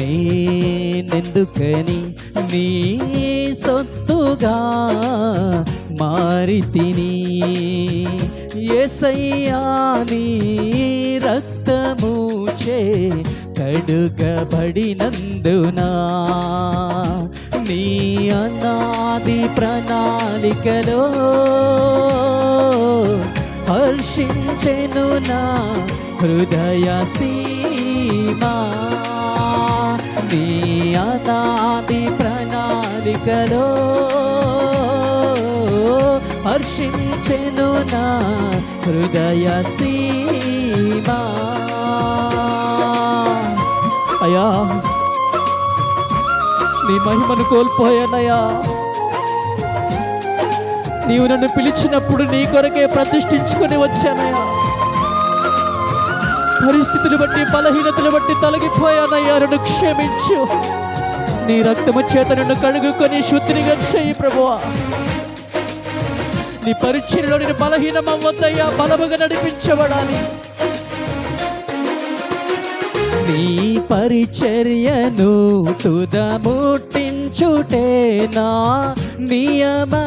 నేనెందుకని నీ సొత్తుగా మారి తిని ఎసయ్యా నీ రక్తము కడుగబడినందునా? నీ అనాది ప్రణాళికలో హర్షించెను నా హృదయ సీమా నీ అనాది ప్రణాళికలో హర్షించెను నా హృదయ సీమా అయా నీ మహిమను కోల్పోయానయా నీవు నన్ను పిలిచినప్పుడు నీ కొరకే ప్రతిష్ఠించుకొని వచ్చానయా పరిస్థితులు బట్టి బలహీనతలు బట్టి తొలగిపోయానయ్యా. నన్ను క్షమించు. నీ రక్తము చేత నన్ను కడుగుకొని శుద్ధినిగా చేయి ప్రభువా. నీ పరిచయలో నేను బలహీనమవ్వద్దయ్యా. బలముగా నడిపించబడాలి. నీ పరిచర్యను తుదముట్టించుటే నా నియమమాయనే.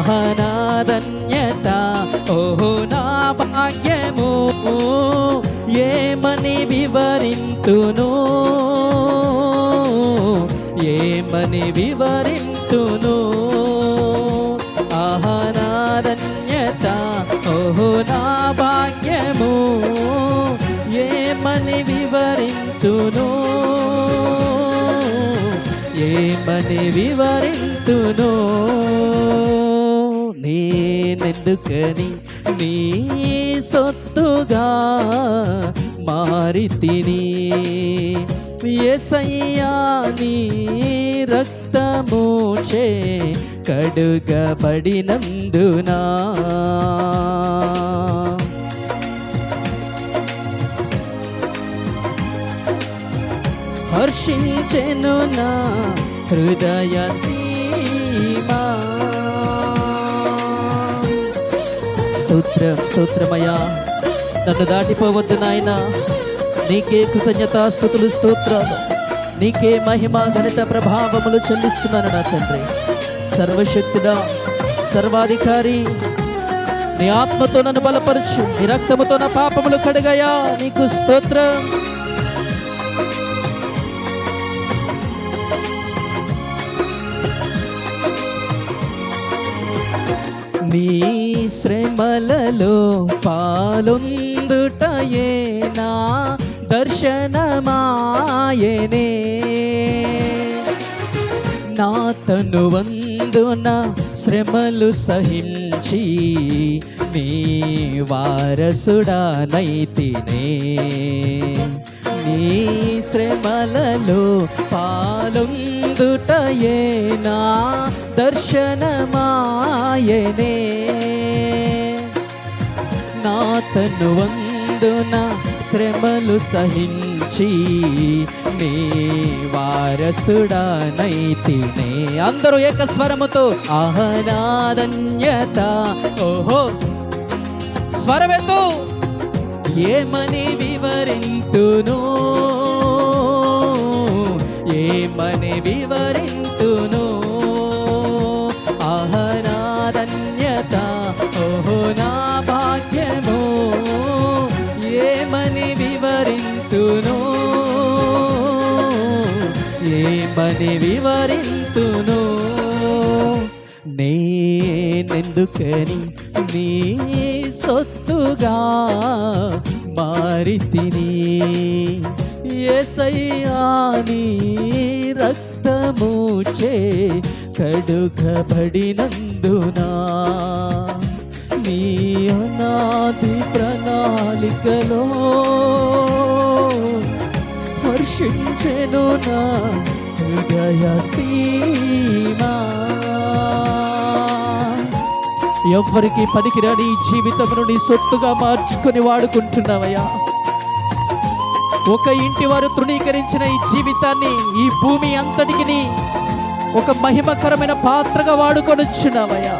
మహనాధన్యత ఓహో నా భాగ్యము ఏమని వివరింతును? ఏమని వివరింతును? ఆహనాదన్యత ఓహో నా భాగ్యము ఏమని వివరింతును? ఏమని వివరింతును? నేనెందుకని నీ సొత్తుగా మారి తిని ఎసయ్యా నీ రక్తము చే కడుగబడినందునా? హర్షించెను నా హృదయ సీమా. స్తోత్రం స్తోత్రమయ్యా. నన్ను దాటిపోవద్దు నాయన. నీకే కృతజ్ఞత స్థుతులు స్తోత్రాలు నీకే మహిమ ఘనత ప్రభావములు చెల్లిస్తున్నాను నా తండ్రి. సర్వశక్తిగా సర్వాధికారి నీ ఆత్మతో నన్ను బలపరచు. నీ రక్తముతో నా పాపములు కడగయా. నీకు స్తోత్రం. నీ శ్రమలలో పాలొందుటయే నా దర్శనమాయనే. నా తను వందున శ్రమలు సహించి నీ వారసుడానైతినే నీ శ్రమలలో పాలొందుటయే నా దర్శనమాయనే. అతను వందున శ్రమలు సహించి నీ వారసుడానైతినే. అందరూ ఏకస్వరముతో అహనాదన్యత ఓహో స్వరమెత్తు. ఏమని వివరింతును? ఏమని వివరింతు? నేనెందుకని నీ సొత్తుగా మారితిని? ఎసయ్యాని రక్తమూచే కడుగబడినందునా? నీ అనాది ప్రణాళికలో హర్షించెను నా హృదయ సీమా ఎవ్వరికి పనికిరాని జీవితమును నీ సొత్తుగా మార్చుకొని వాడుకుంటున్నావయ్యా. ఒక ఇంటి వారు తృణీకరించిన ఈ జీవితాన్ని ఈ భూమి అంతటికి ఒక మహిమకరమైన పాత్రగా వాడుకొని వచ్చినావయ్యా.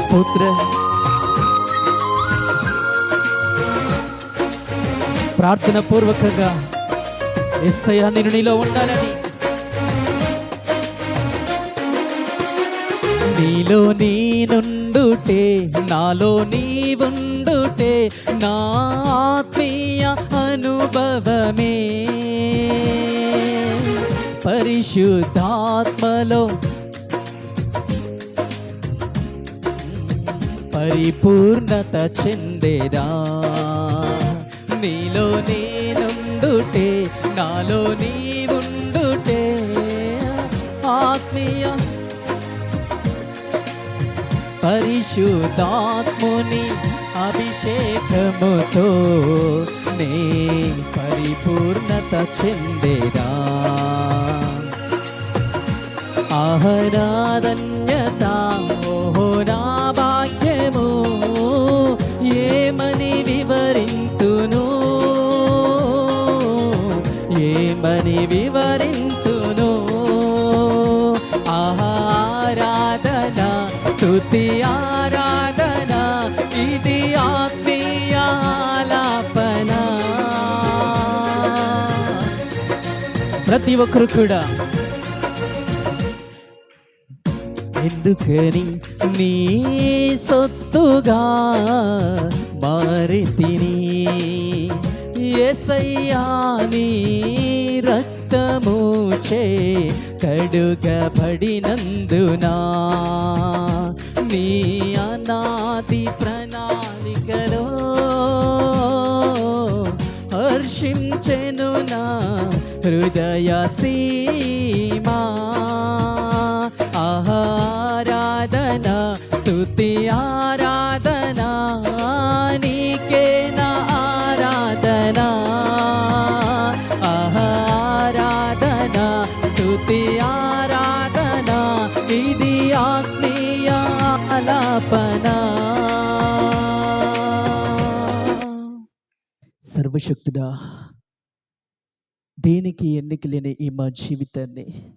స్తోత్ర. ప్రార్థన పూర్వకంగా ఎస్ఐ నేను నీలో ఉండాలని నీలో నేనుండుటే నాలో నీవుండుటే నా ఆత్మీయ అనుభవమే. పరిశుద్ధాత్మలో పరిపూర్ణత చెందేరా నీలో నేనుండుటే నాలో పరిశుద్ధాత్ముని అభిషేకముతో నే పరిపూర్ణత చెందేరా. ఆహరాధన్యత స్థుతి ఆరాధన ఇది ఆత్మీయ ఆలాపన ప్రతి ఒక్కరు కూడా ఎందుకని నీ సొత్తుగా మారి తిని ఎసయ్యా నీ రక్తము చే కడుగబడినందునా? నీ అనాది ప్రణాళికలో హర్షించెను నా హృదయ సీమా. ఆహారాధన స్తుతి ఆరాధన నీకే నా ఆరాధన. ఆరాధన స్తుతి ఆరాధన ఇది ఆత్మీయ సర్వశక్తుడా? దేనికి ఎన్నిక లేని ఈ మా జీవితాన్ని?